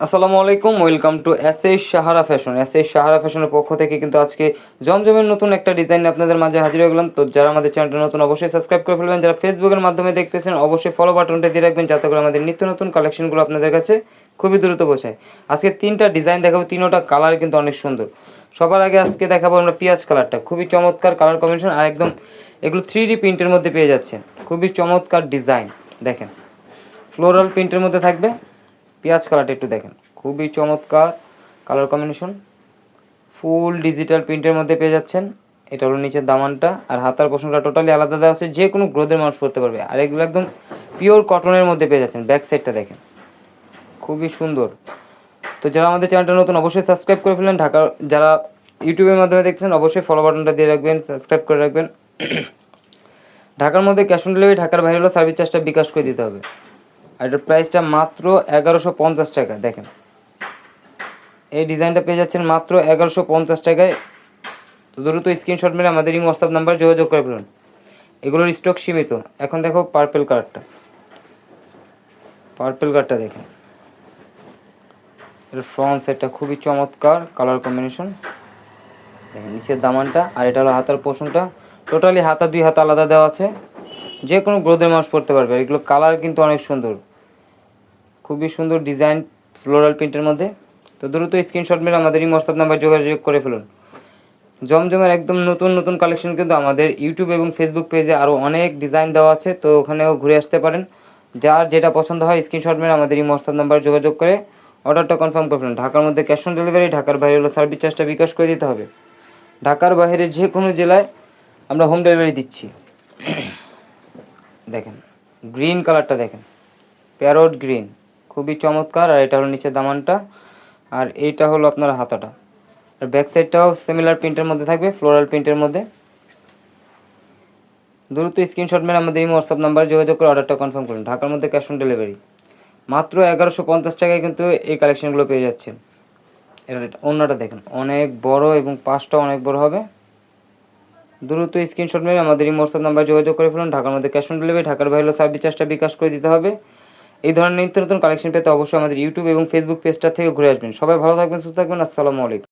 আসসালামু আলাইকুম, welcome to S S Sahara fashion. S S Sahara ফ্যাশনের পক্ষ থেকে কিন্তু আজকে জমজমের নতুন একটা ডিজাইন আপনাদের মাঝে হাজির হয়ে গেলাম। তো যারা আমাদের চ্যানেলটা নতুন, অবশ্যই সাবস্ক্রাইব করে ফেলবেন। যারা ফেসবুকের মাধ্যমে দেখতেছেন, অবশ্যই ফলো বাটনটা দিয়ে রাখবেন, যাতে করে আমাদের নিত্য নতুন কালেকশনগুলো আপনাদের কাছে খুবই দ্রুত পৌঁছায়। আজকে তিনটা ডিজাইন দেখাবো, তিনোটা কালার কিন্তু অনেক সুন্দর। সবার আগে আজকে দেখাবো আমরা পেঁয়াজ কালারটা। খুবই চমৎকার কালার কম্বিনেশন আর একদম এগুলো থ্রি ডি প্রিন্টের মধ্যে পেয়ে যাচ্ছে খুবই চমৎকার ডিজাইন, দেখেন। ফ্লোরাল প্রিন্টের মধ্যে থাকবে। পেঁয়াজ কালারটা একটু দেখেন। খুবই চমৎকার কালার কম্বিনেশন ফুল ডিজিটাল প্রিন্টের মধ্যে পেয়ে যাচ্ছেন। এটা হলো নিচের দামানটা। আর হাতার পোষণটা টোটালি আলাদা দেওয়া আছে। যে কোনো গ্রোথের মানুষ পড়তে পারবে। আর এগুলো একদম পিওর কটনের মধ্যে পেয়ে যাচ্ছেন। ব্যাক সাইডটা দেখেন। খুবই সুন্দর। তো যারা আমাদের চ্যানেলটা নতুন, অবশ্যই সাবস্ক্রাইব করে ফেলেন ঢাকা, যারা ইউটিউবের মাধ্যমে দেখছেন অবশ্যই ফলো বাটনটা দিয়ে রাখবেন সাবস্ক্রাইব করে রাখবেন। ঢাকার মধ্যে ক্যাশ অন ডেলিভারি ঢাকার বাইরে হলো সার্ভিস চার্জটা বিকাশ করে দিতে হবে। আর এটার প্রাইসটা মাত্র এগারোশো পঞ্চাশ টাকা, দেখেন। এই ডিজাইনটা পেয়ে যাচ্ছেন মাত্র এগারোশো পঞ্চাশ টাকায়। তো দ্রুত স্ক্রিনশট মেরে আমাদের এই হোয়াটসঅ্যাপ নাম্বার যোগাযোগ করে ফেলুন। এগুলোর স্টক সীমিত। এখন দেখো পার্পেল কালারটা পার্পেল কালারটা দেখেন। এর ফ্রন্ট সেটটা খুবই চমৎকার কালার কম্বিনেশন দেখেন, নিচের দামানটা আর এটা হলো হাতার পোষণটা। টোটালি হাতা দুই হাতা আলাদা দেওয়া আছে। যে কোনো গ্রোথের মানুষ পড়তে পারবে। এগুলো কালার কিন্তু অনেক সুন্দর। খুবই সুন্দর ডিজাইন ফ্লোরাল প্রিন্টের মধ্যে। তো দ্রুত স্ক্রিনশট মেরে আমাদের এই হোয়াটসঅ্যাপ নাম্বার যোগাযোগ করে ফেলুন। জমজমের একদম নতুন নতুন কালেকশন কিন্তু আমাদের ইউটিউব এবং ফেসবুক পেজে আরও অনেক ডিজাইন দেওয়া আছে। তো ওখানেও ঘুরে আসতে পারেন। যার যেটা পছন্দ হয় স্ক্রিনশট মেরে আমাদের এই হোয়াটসঅ্যাপ নাম্বার যোগাযোগ করে অর্ডারটা কনফার্ম করে ফেলুন। ঢাকার মধ্যে ক্যাশ অন ডেলিভারি ঢাকার বাইরে হলো সার্ভিস চার্জটা বিকাশ করে দিতে হবে। ঢাকার বাইরে যে কোনো জেলায় আমরা হোম ডেলিভারি দিচ্ছি। দেখেন গ্রিন কালারটা দেখেন প্যারট গ্রিন খুবই চমৎকার, আর এটা হলো নিচের দামানটা, আর এইটা হলো আপনার হাতাটা। আর ব্যাক সাইডটাও সিমিলার প্রিন্টের মধ্যে থাকবে ফ্লোরাল প্রিন্টের মধ্যে। দ্রুত স্ক্রিনশট মেরে আমাদের এই হোয়াটসঅ্যাপ নাম্বার যোগাযোগ করে অর্ডারটা কনফার্ম করুন। ঢাকার মধ্যে ক্যাশ অন ডেলিভারি মাত্র এগারোশো পঞ্চাশ টাকায় কিন্তু এই কালেকশনগুলো পেয়ে যাচ্ছেন। এটা অন্যটা দেখেন, অনেক বড় এবং পাঁচটা অনেক বড় হবে। দ্রুত স্ক্রিনশট মেরে আমাদের এই মোটসঅ্যাপ নাম্বার যোগাযোগ করে ফেলুন। ঢাকার মধ্যে ক্যাশ অন ডেলিভারি ঢাকার বাইরে সার্ভিস চার্জটা বিকাশ করে দিতে হবে। এই ধরনের নিত্য নতুন কালেকশন পেতে অবশ্যই আমাদের ইউটিউব এবং ফেসবুক পেজটা থেকে ঘুরে আসবেন। সবাই ভালো থাকবেন, সুস্থ থাকবেন। আসসালামু আলাইকুম।